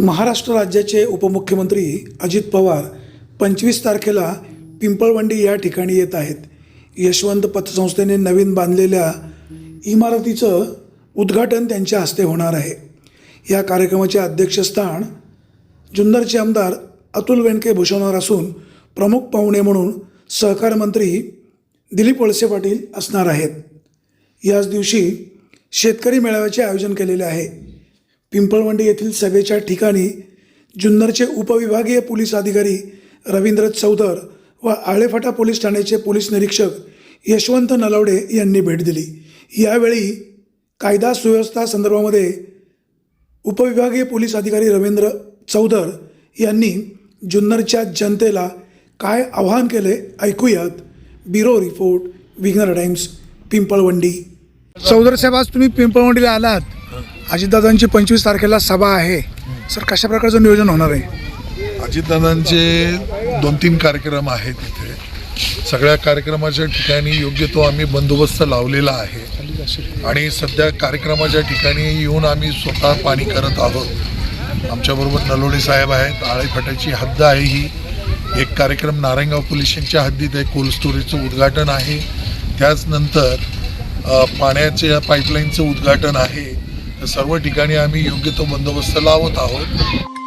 महाराष्ट्र राज्याचे उपमुख्यमंत्री अजित पवार पंचवीस तारखेला पिंपळवंडी या ठिकाणी येत आहेत. यशवंत पतसंस्थेने नवीन बांधलेल्या इमारतीचं उद्घाटन त्यांच्या हस्ते होणार आहे. या कार्यक्रमाचे अध्यक्षस्थान जुन्नरचे आमदार अतुल वेणके भूषवणार असून प्रमुख पाहुणे म्हणून सहकार मंत्री दिलीप वळसे पाटील असणार आहेत. याच दिवशी शेतकरी मेळाव्याचे आयोजन केलेले आहे. पिंपळवंडी येथील सभेच्या ठिकाणी जुन्नरचे उपविभागीय पोलीस अधिकारी रवींद्र चौधर व आळेफाटा पोलीस ठाण्याचे पोलीस निरीक्षक यशवंत नलावडे यांनी भेट दिली. यावेळी कायदा सुव्यवस्था संदर्भामध्ये उपविभागीय पोलीस अधिकारी रवींद्र चौधर यांनी जुन्नरच्या जनतेला काय आवाहन केले ऐकूयात. Bureau report Vighnahar Times Pimpalwandi. Chaudhar साहेब आज तुम्ही पिंपळवंडीला आलात. अजितदादांची पंचवीस तारखेला सभा आहे. सर कशा प्रकारचं नियोजन होणार आहे? अजितदादांचे दोन तीन कार्यक्रम आहेत इथे. सगळ्या कार्यक्रमाच्या ठिकाणी योग्य तो आम्ही बंदोबस्त लावलेला आहे. आणि सध्या कार्यक्रमाच्या ठिकाणी येऊन आम्ही स्वतः पाणी करत आहोत. आमच्याबरोबर नलोडे साहेब आहेत आळेफाट्याची हद्द आहे ही. एक कार्यक्रम नारायणगाव पोलीस हद्दीत आहे कोल्ड स्टोरेजचं उद्घाटन आहे. त्याचनंतर पाण्याच्या पाईपलाईनचं उद्घाटन आहे. सर्व ठिकाणी आम्ही योग्य तो बंदोबस्त लावत आहोत.